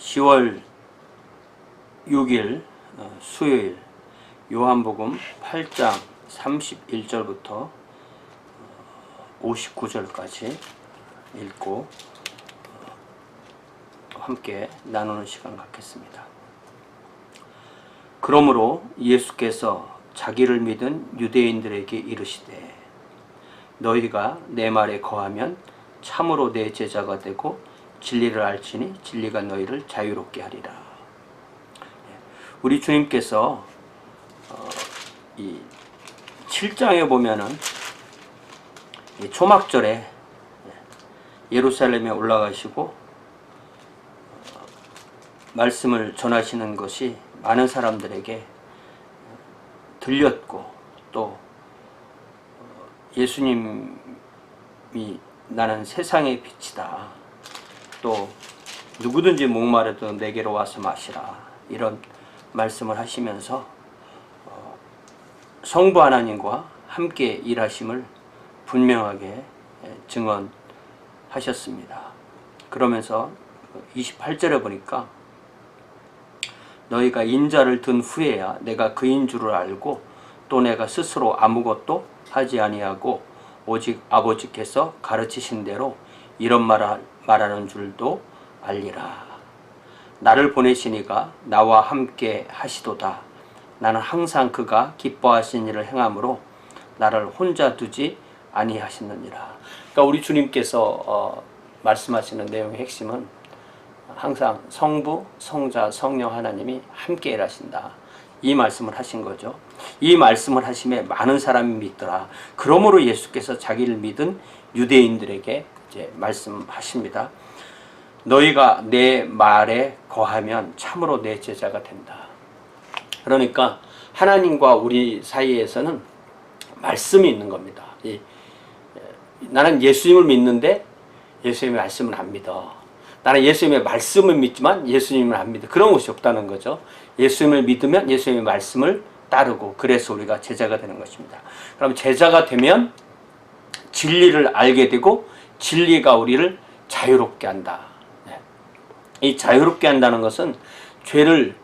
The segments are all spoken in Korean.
10월 6일 어, 수요일 요한복음 8장 31절부터 59절까지 읽고 어, 함께 나누는 시간 갖겠습니다. 그러므로 예수께서 자기를 믿은 유대인들에게 이르시되 너희가 내 말에 거하면 참으로 내 제자가 되고 진리를 알지니 진리가 너희를 자유롭게 하리라. 예, 우리 주님께서 어, 이 7장에 보면은 이 초막절에 예, 예루살렘에 올라가시고 어, 말씀을 전하시는 것이 많은 사람들에게 들렸고 또 어, 예수님이 나는 세상의 빛이다. 또 누구든지 목마르도 내게로 와서 마시라. 이런 말씀을 하시면서 어, 성부 하나님과 함께 일하심을 분명하게 증언하셨습니다. 그러면서 28절에 보니까 너희가 인자를 든 후에야 내가 그인 줄을 알고 또 내가 스스로 아무것도 하지 아니하고 오직 아버지께서 가르치신 대로 이런 말 말하는 줄도 알리라. 나를 보내시니가 나와 함께 하시도다. 나는 항상 그가 기뻐하신 일을 행함으로 나를 혼자 두지 아니하시느니라. 그러니까 우리 주님께서 어, 말씀하시는 내용의 핵심은 항상 성부, 성자, 성령 하나님이 함께 일하신다. 이 말씀을 하신 거죠. 이 말씀을 하심에 많은 사람이 믿더라. 그러므로 예수께서 자기를 믿은 유대인들에게 이제 말씀하십니다. 너희가 내 말에 거하면 참으로 내 제자가 된다. 그러니까 하나님과 우리 사이에서는 말씀이 있는 겁니다. 이, 나는 예수님을 믿는데 예수님의 말씀은 안 믿어. 나는 예수님의 말씀을 믿지만 예수님을 안 믿어. 그런 것이 없다는 거죠. 예수님을 믿으면 예수님의 말씀을 따르고 그래서 우리가 제자가 되는 것입니다. 그럼 제자가 되면 진리를 알게 되고 진리가 우리를 자유롭게 한다. 네. 이 자유롭게 한다는 것은 죄를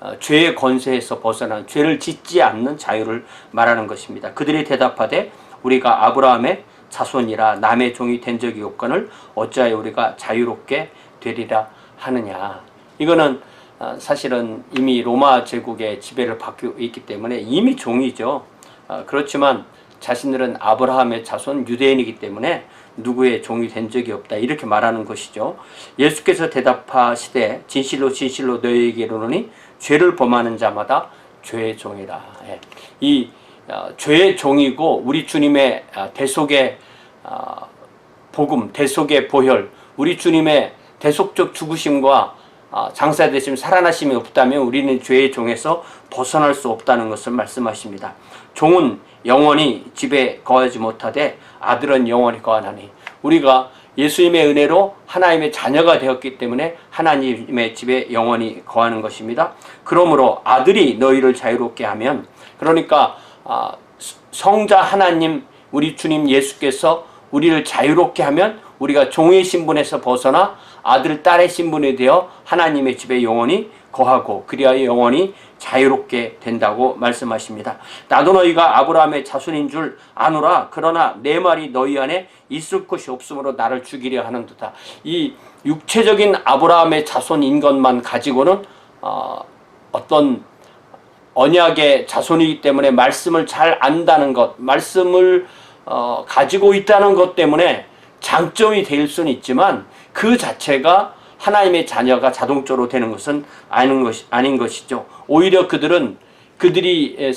어, 죄의 권세에서 벗어난 죄를 짓지 않는 자유를 말하는 것입니다. 그들이 대답하되 우리가 아브라함의 자손이라 남의 종이 된 적이 없거늘 어찌하여 우리가 자유롭게 되리라 하느냐. 이거는 어, 사실은 이미 로마 제국의 지배를 받고 있기 때문에 이미 종이죠. 어, 그렇지만 자신들은 아브라함의 자손 유대인이기 때문에 누구의 종이 된 적이 없다 이렇게 말하는 것이죠. 예수께서 대답하시되 진실로 진실로 너희에게 이르노니 죄를 범하는 자마다 죄의 종이라. 예. 이 어, 죄의 종이고 우리 주님의 대속의 복음, 대속의 보혈, 우리 주님의 대속적 죽으심과 장사 되심 살아나심이 없다면 우리는 죄의 종에서 벗어날 수 없다는 것을 말씀하십니다. 종은 영원히 집에 거하지 못하되 아들은 영원히 거하나니 우리가 예수님의 은혜로 하나님의 자녀가 되었기 때문에 하나님의 집에 영원히 거하는 것입니다. 그러므로 아들이 너희를 자유롭게 하면 그러니까 성자 하나님 우리 주님 예수께서 우리를 자유롭게 하면 우리가 종의 신분에서 벗어나 아들, 딸의 신분이 되어 하나님의 집에 영원히 거하고 그리하여 영원히 자유롭게 된다고 말씀하십니다. 나도 너희가 아브라함의 자손인 줄 아노라 그러나 내 말이 너희 안에 있을 것이 없으므로 나를 죽이려 하는도다. 이 육체적인 아브라함의 자손인 것만 가지고는 어, 어떤 언약의 자손이기 때문에 말씀을 잘 안다는 것, 말씀을 어, 가지고 있다는 것 때문에 장점이 될 수는 있지만 그 자체가 하나님의 자녀가 자동적으로 되는 것은 아닌, 것, 아닌 것이죠. 오히려 그들은 그들이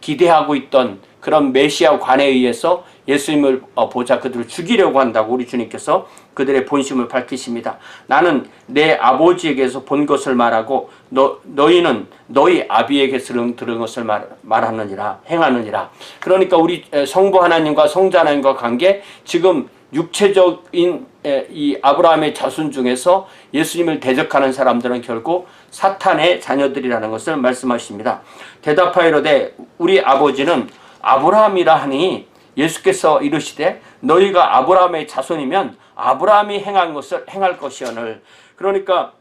기대하고 있던 그런 메시아 관에 의해서 예수님을 어, 보자 그들을 죽이려고 한다고 우리 주님께서 그들의 본심을 밝히십니다. 나는 내 아버지에게서 본 것을 말하고 너, 너희는 너희 아비에게서 들은 것을 말, 말하느니라 행하느니라. 그러니까 우리 성부 하나님과 성자 하나님과 관계 지금 육체적인 이 아브라함의 자손 중에서 예수님을 대적하는 사람들은 결국 사탄의 자녀들이라는 것을 말씀하십니다. 대답하이로되 우리 아버지는 아브라함이라 하니 예수께서 이르시되 너희가 아브라함의 자손이면 아브라함이 행한 것을 행할 것이오늘 그러니까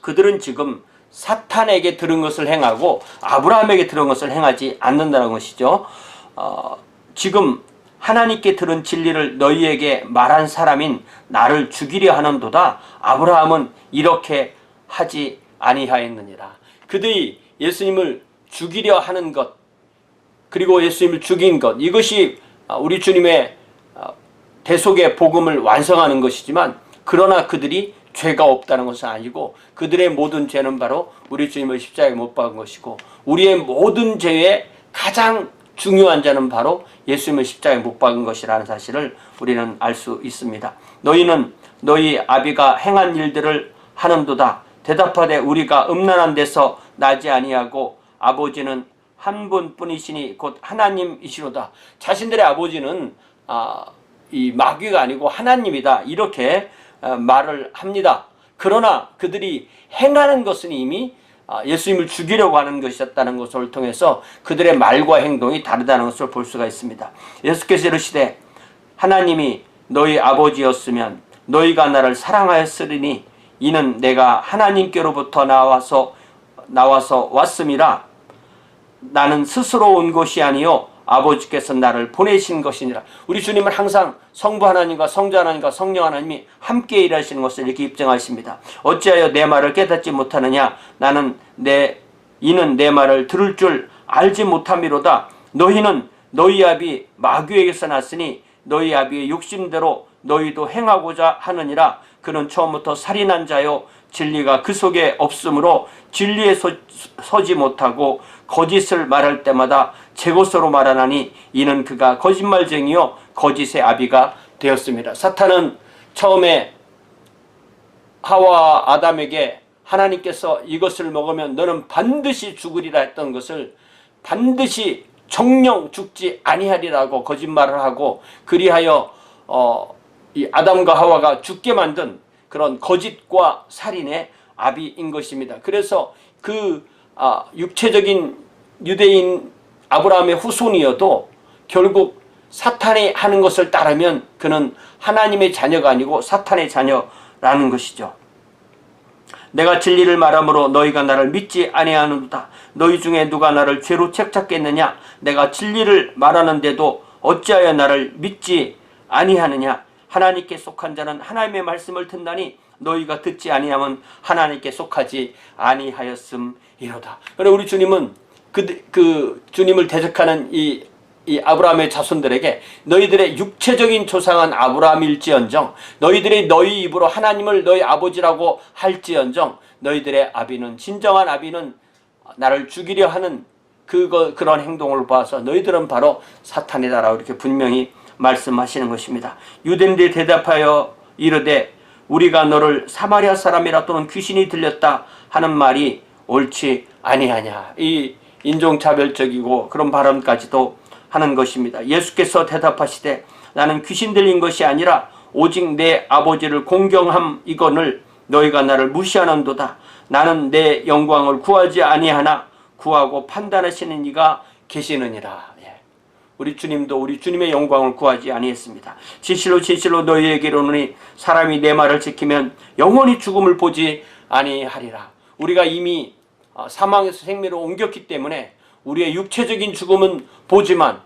그들은 지금 사탄에게 들은 것을 행하고 아브라함에게 들은 것을 행하지 않는다는 것이죠. 어, 지금 하나님께 들은 진리를 너희에게 말한 사람인 나를 죽이려 하는도다. 아브라함은 이렇게 하지 아니하였느니라. 그들이 예수님을 죽이려 하는 것 그리고 예수님을 죽인 것 이것이 우리 주님의 대속의 복음을 완성하는 것이지만 그러나 그들이 죄가 없다는 것은 아니고 그들의 모든 죄는 바로 우리 주님을 십자가에 못 박은 것이고 우리의 모든 죄의 가장 중요한 자는 바로 예수님을 십자가에 못 박은 것이라는 사실을 우리는 알 수 있습니다. 너희는 너희 아비가 행한 일들을 하는도다. 대답하되 우리가 음란한 데서 나지 아니하고 아버지는 한 분뿐이시니 곧 하나님이시로다. 자신들의 아버지는 아, 이 마귀가 아니고 하나님이다. 이렇게 어, 말을 합니다. 그러나 그들이 행하는 것은 이미 아, 예수님을 죽이려고 하는 것이었다는 것을 통해서 그들의 말과 행동이 다르다는 것을 볼 수가 있습니다. 예수께서 이르시되 하나님이 너희 아버지였으면 너희가 나를 사랑하였으리니 이는 내가 하나님께로부터 나와서 나와서 왔음이라 나는 스스로 온 것이 아니요 아버지께서 나를 보내신 것이니라. 우리 주님은 항상 성부 하나님과 성자 하나님과 성령 하나님이 함께 일하시는 것을 이렇게 입증하십니다. 어찌하여 내 말을 깨닫지 못하느냐? 나는 내 이는 내 말을 들을 줄 알지 못함이로다. 너희는 너희 아비 마귀에게서 났으니 너희 아비의 욕심대로 너희도 행하고자 하느니라. 그는 처음부터 살인한 자요 진리가 그 속에 없으므로 진리에 서, 서지 못하고 거짓을 말할 때마다 제 것으로 말하나니 이는 그가 거짓말쟁이요 거짓의 아비가 되었습니다. 사탄은 처음에 하와 아담에게 하나님께서 이것을 먹으면 너는 반드시 죽으리라 했던 것을 반드시 정령 죽지 아니하리라고 거짓말을 하고 그리하여 어, 이 아담과 하와가 죽게 만든 그런 거짓과 살인의 아비인 것입니다. 그래서 그 아, 육체적인 유대인 아브라함의 후손이어도 결국 사탄이 하는 것을 따르면 그는 하나님의 자녀가 아니고 사탄의 자녀라는 것이죠. 내가 진리를 말함으로 너희가 나를 믿지 아니하는도다. 너희 중에 누가 나를 죄로 책잡겠느냐? 내가 진리를 말하는데도 어찌하여 나를 믿지 아니하느냐? 하나님께 속한 자는 하나님의 말씀을 듣나니 너희가 듣지 아니하면 하나님께 속하지 아니하였음이로다. 그래 우리 주님은 그, 그 주님을 대적하는 이, 이 아브라함의 자손들에게 너희들의 육체적인 조상은 아브라함일지언정 너희들이 너희 입으로 하나님을 너희 아버지라고 할지언정 너희들의 아비는 진정한 아비는 나를 죽이려 하는 그거 그런 행동을 봐서 너희들은 바로 사탄이다라고 이렇게 분명히 말씀하시는 것입니다. 유대인들이 대답하여 이르되 우리가 너를 사마리아 사람이라 또는 귀신이 들렸다 하는 말이 옳지 아니하냐. 이 인종차별적이고 그런 발언까지도 하는 것입니다. 예수께서 대답하시되 나는 귀신 들린 것이 아니라 오직 내 아버지를 공경함 이건을 너희가 나를 무시하는도다. 나는 내 영광을 구하지 아니하나 구하고 판단하시는 이가 계시느니라. 예. 우리 주님도 우리 주님의 영광을 구하지 아니했습니다. 진실로 진실로 너희에게로는 사람이 내 말을 지키면 영원히 죽음을 보지 아니하리라. 우리가 이미 어, 사망에서 생명으로 옮겼기 때문에 우리의 육체적인 죽음은 보지만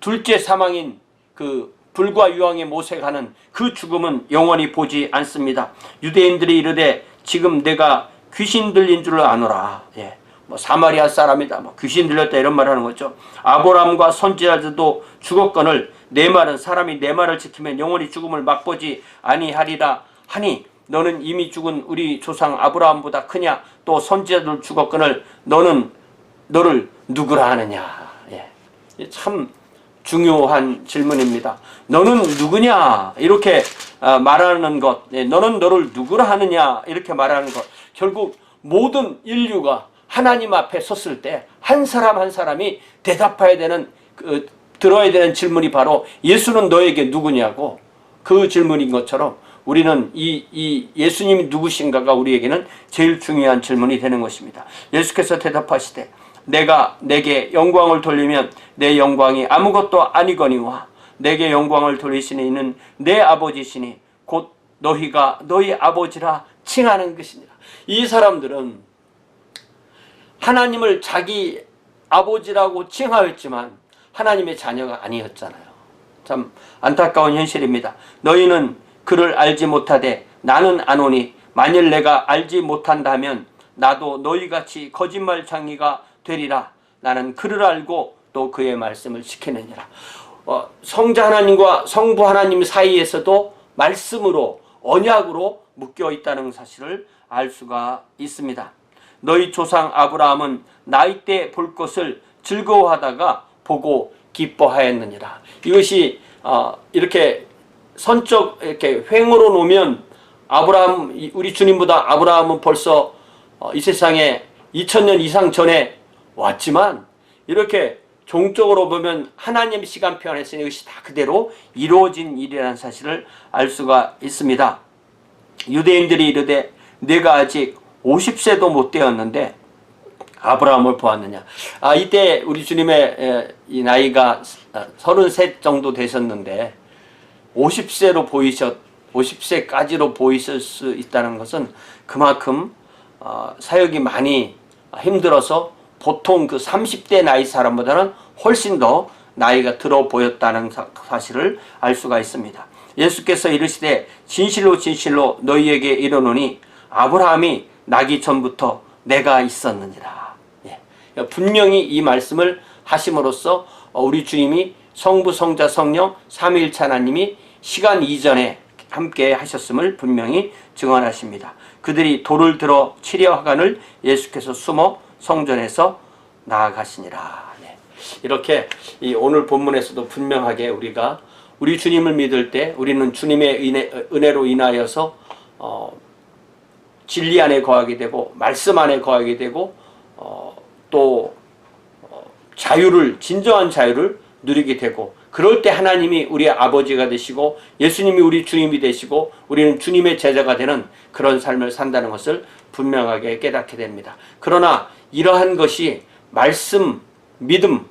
둘째 사망인 그 불과 유황에 모색하는 그 죽음은 영원히 보지 않습니다. 유대인들이 이르되 지금 내가 귀신 들린 줄 아노라. 예. 뭐 사마리아 사람이다. 뭐 귀신 들렸다 이런 말 하는 거죠. 아브라함과 선지자들도 죽었거늘 내 말은 사람이 내 말을 지키면 영원히 죽음을 맛보지 아니하리라 하니 너는 이미 죽은 우리 조상 아브라함보다 크냐 또 선지자들 죽었거늘 너는 너를 누구라 하느냐 예. 참 중요한 질문입니다. 너는 누구냐 이렇게 아, 말하는 것 예. 너는 너를 누구라 하느냐 이렇게 말하는 것 결국 모든 인류가 하나님 앞에 섰을 때 한 사람 한 사람이 대답해야 되는 그, 들어야 되는 질문이 바로 예수는 너에게 누구냐고 그 질문인 것처럼 우리는 이, 이 예수님이 누구신가가 우리에게는 제일 중요한 질문이 되는 것입니다. 예수께서 대답하시되 내가 내게 영광을 돌리면 내 영광이 아무것도 아니거니와 내게 영광을 돌리시는 이는 내 아버지시니 곧 너희가 너희 아버지라 칭하는 것이니라. 이 사람들은 하나님을 자기 아버지라고 칭하였지만 하나님의 자녀가 아니었잖아요. 참 안타까운 현실입니다. 너희는 그를 알지 못하되 나는 아노니 만일 내가 알지 못한다면 나도 너희같이 거짓말쟁이가 되리라. 나는 그를 알고 또 그의 말씀을 지키느니라. 어, 성자 하나님과 성부 하나님 사이에서도 말씀으로 언약으로 묶여 있다는 사실을 알 수가 있습니다. 너희 조상 아브라함은 나이 때 볼 것을 즐거워하다가 보고 기뻐하였느니라. 이것이 어, 이렇게 선적 이렇게 횡으로 놓으면 아브라함 이- 우리 주님보다 아브라함은 벌써 어, 이 세상에 2000년 이상 전에 왔지만 이렇게 종적으로 보면 하나님 시간표 안에서 이것이 다 그대로 이루어진 일이라는 사실을 알 수가 있습니다. 유대인들이 이르되 내가 아직 50세도 못 되었는데 아브라함을 보았느냐. 아 이때 우리 주님의 나이가 33 정도 되셨는데 50세로 보이셨 50세까지로 보이실 수 있다는 것은 그만큼 어, 사역이 많이 힘들어서 보통 그 30대 나이 사람보다는 훨씬 더 나이가 들어 보였다는 사- 사실을 알 수가 있습니다. 예수께서 이르시되 진실로 진실로 너희에게 이르노니 아브라함이 나기 전부터 내가 있었느니라. 예. 분명히 이 말씀을 하심으로써 어, 우리 주님이 성부 성자 성령 삼위일체 하나님이 시간 이전에 함께 하셨음을 분명히 증언하십니다. 그들이 돌을 들어 치려 하간을 예수께서 숨어 성전에서 나아가시니라. 네. 이렇게 이 오늘 본문에서도 분명하게 우리가 우리 주님을 믿을 때 우리는 주님의 은혜, 은혜로 인하여서 어, 진리 안에 거하게 되고 말씀 안에 거하게 되고 어, 또 어, 자유를 진정한 자유를 누리게 되고 그럴 때 하나님이 우리의 아버지가 되시고 예수님이 우리 주님이 되시고 우리는 주님의 제자가 되는 그런 삶을 산다는 것을 분명하게 깨닫게 됩니다. 그러나 이러한 것이 말씀, 믿음,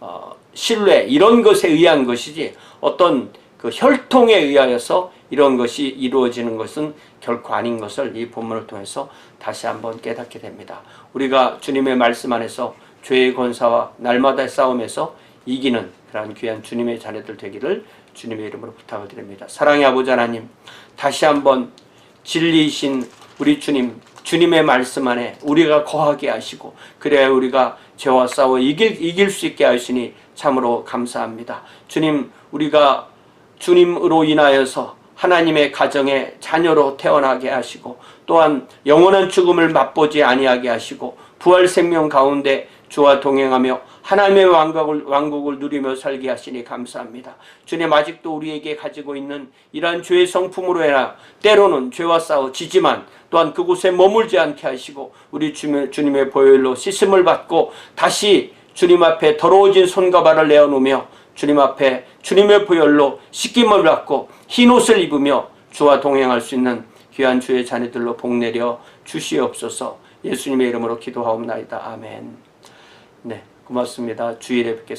어, 신뢰 이런 것에 의한 것이지 어떤 그 혈통에 의하여서 이런 것이 이루어지는 것은 결코 아닌 것을 이 본문을 통해서 다시 한번 깨닫게 됩니다. 우리가 주님의 말씀 안에서 죄의 권사와 날마다의 싸움에서 이기는 그러한 귀한 주님의 자녀들 되기를 주님의 이름으로 부탁을 드립니다. 사랑의 아버지 하나님, 다시 한번 진리이신 우리 주님, 주님의 말씀 안에 우리가 거하게 하시고 그래야 우리가 죄와 싸워 이길, 이길 수 있게 하시니 참으로 감사합니다. 주님, 우리가 주님으로 인하여서 하나님의 가정의 자녀로 태어나게 하시고 또한 영원한 죽음을 맛보지 아니하게 하시고 부활 생명 가운데 주와 동행하며 하나님의 왕국을, 왕국을 누리며 살게 하시니 감사합니다. 주님 아직도 우리에게 가지고 있는 이러한 죄의 성품으로 해나 때로는 죄와 싸워 지지만 또한 그곳에 머물지 않게 하시고 우리 주님의, 주님의 보혈로 씻음을 받고 다시 주님 앞에 더러워진 손과 발을 내어놓으며 주님 앞에 주님의 보혈로 씻김을 받고 흰 옷을 입으며 주와 동행할 수 있는 귀한 주의 자녀들로 복내려 주시옵소서 예수님의 이름으로 기도하옵나이다. 아멘. 네, 고맙습니다. 주일에 뵙겠습니다.